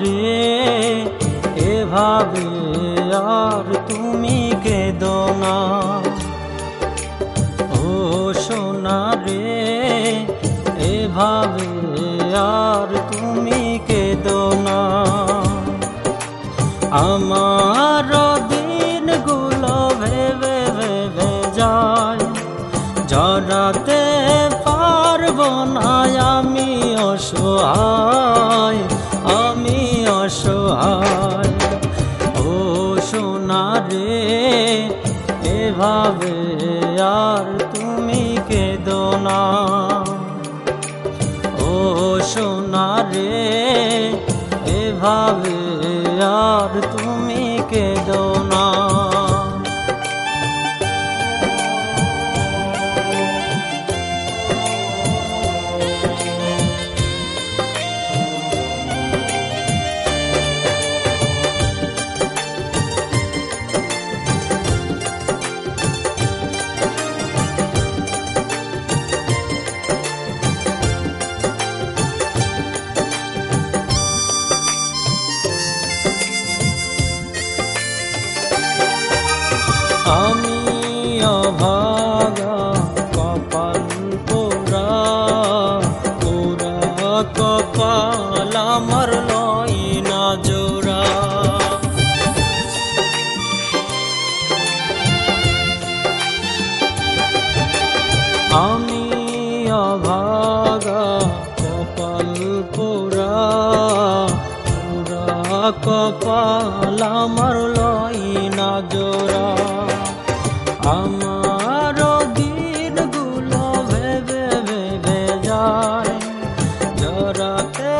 রে, এভাবে আর তুমি কেঁদো না। ও সোনা রে, এভাবে আর তুমি কেঁদো না। আমার দিনগুলো ভেবে ভেবে যায়, জড়াতে পারব না আমি অসহায়। সোনা রে এভাবে আর তুমি কেঁদো না। ও সোনা রে এভাবে আর তুমি কেঁদো আমি অভাগা, কপাল পোড়া কপাল আমার লয় না আমি অভাগা, কপাল কপাল লয় না জোড়া। জড়াতে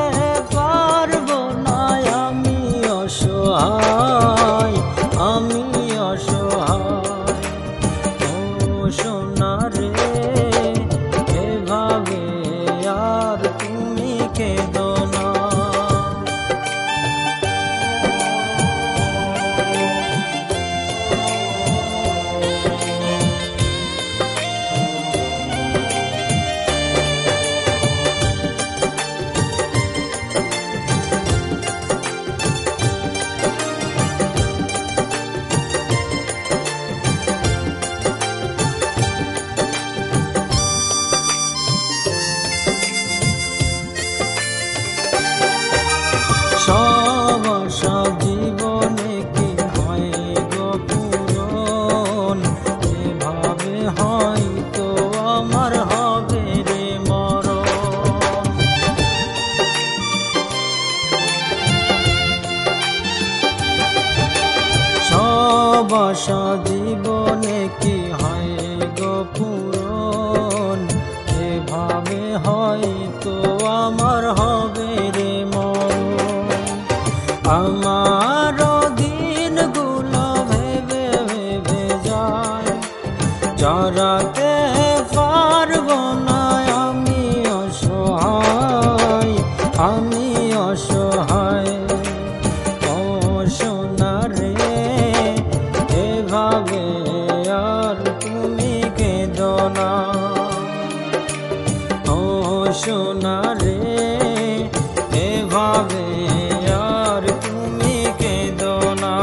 আশা জীবনে কি হয় গো পূরণ? এভাবে হয়তো আমার হবে রে মরণ আমার দিনগুলো ভেবে ভেবে যায়। জড়াতে পারব না ও সোনা রে, এভাবে আর তুমি কেঁদো না।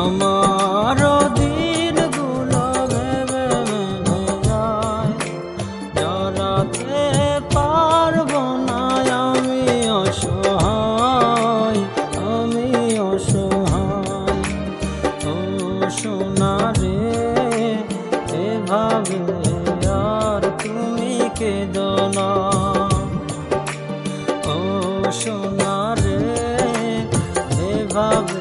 আমার দিনগুলো ভেবে ভেবে যায়, জড়াতে পারব না আমি অসহায় আমি অসহায়। ও সোনা রে, এভাবে love